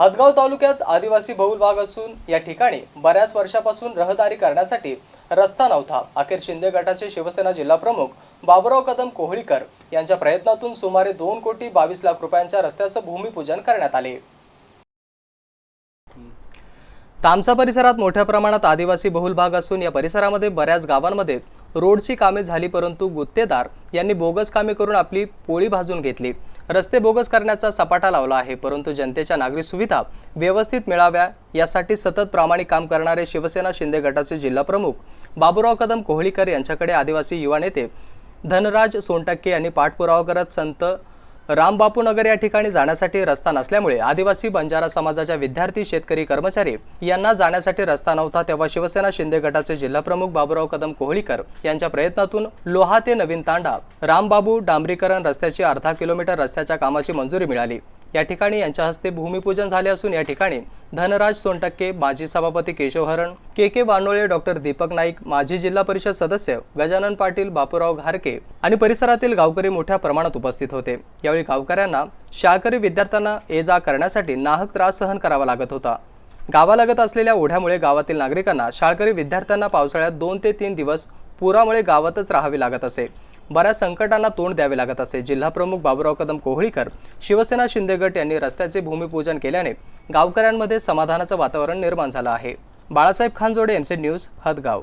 हदगाव तालुक्यात आदिवासी बहुल भाग असून या ठिकाणी बऱ्याच वर्षापासून रहदारी करण्यासाठी रस्ता नव्हता. अखेर शिंदे गटाचे शिवसेना जिल्हा प्रमुख बाबुराव कदम कोहळीकर यांच्या प्रयत्नातून सुमारे दोन कोटी बावीस लाख रुपयांच्या रस्त्याचं भूमिपूजन करण्यात आले. तामसा परिसरात मोठ्या प्रमाणात आदिवासी बहुल भाग असून या परिसरामध्ये बऱ्याच गावांमध्ये रोडची कामे झाली परंतु गुत्तेदार यांनी बोगस कामे करून आपली पोळी भाजून घेतली. रस्ते बोगस करण्याचा सपाटा लावला आहे परंतु जनतेच्या नागरी सुविधा व्यवस्थित मिळाव्या यासाठी सतत प्रामाणिक काम करणारे शिवसेना शिंदे गटाचे जिल्हाप्रमुख बाबूराव बाबुराव कदम कोहळीकर यांच्याकडे आदिवासी युवा नेते धनराज सोनटक्के यांनी पाठपुरावा करत संत रामबापू नगर या ठिकाणी जाण्यासाठी रस्ता नसल्यामुळे आदिवासी बंजारा समाजाच्या विद्यार्थी शेतकरी कर्मचारी यांना जाण्यासाठी रस्ता नव्हता तेव्हा शिवसेना शिंदे गटाचे जिल्हाप्रमुख बाबुराव कदम कोहळीकर यांच्या प्रयत्नातून लोहा ते नवीन तांडा रामबाबू डांबरीकरण रस्त्याची अर्धा किलोमीटर रस्त्याच्या कामाची मंजुरी मिळाली. या ठिकाणी यांच्या हस्ते भूमिपूजन झाले असून या ठिकाणी धनराज सोनटक्के माजी सभापती Keshav Haran K K Wanole doctor Deepak Naik माजी जिल्हा परिषद सदस्य गजानन पाटील बापूराव घारके आणि परिसरातील गावकरी मोठ्या प्रमाणात उपस्थित होते. यावेळी गावकऱ्यांना शाळकरी विद्यार्थ्यांना ये जा करण्यासाठी नाहक त्रास सहन करावा लागत होता. गावालगत असलेल्या ओढ्यामुळे गावातील नागरिकांना शाळकरी विद्यार्थ्यांना पावसाळ्यात दोन ते तीन दिवस पुरामुळे गावातच राहावे लागत असे. बऱ्याच संकटांना तोंड द्यावे लागत असे जिल्हाप्रमुख बाबुराव कदम कोहळीकर शिवसेना शिंदे गट यांनी रस्त्याचे भूमिपूजन केल्याने गावकऱ्यांमध्ये समाधानाचं वातावरण निर्माण झालं आहे. बाळासाहेब खानजोडे यांचे न्यूज हदगाव.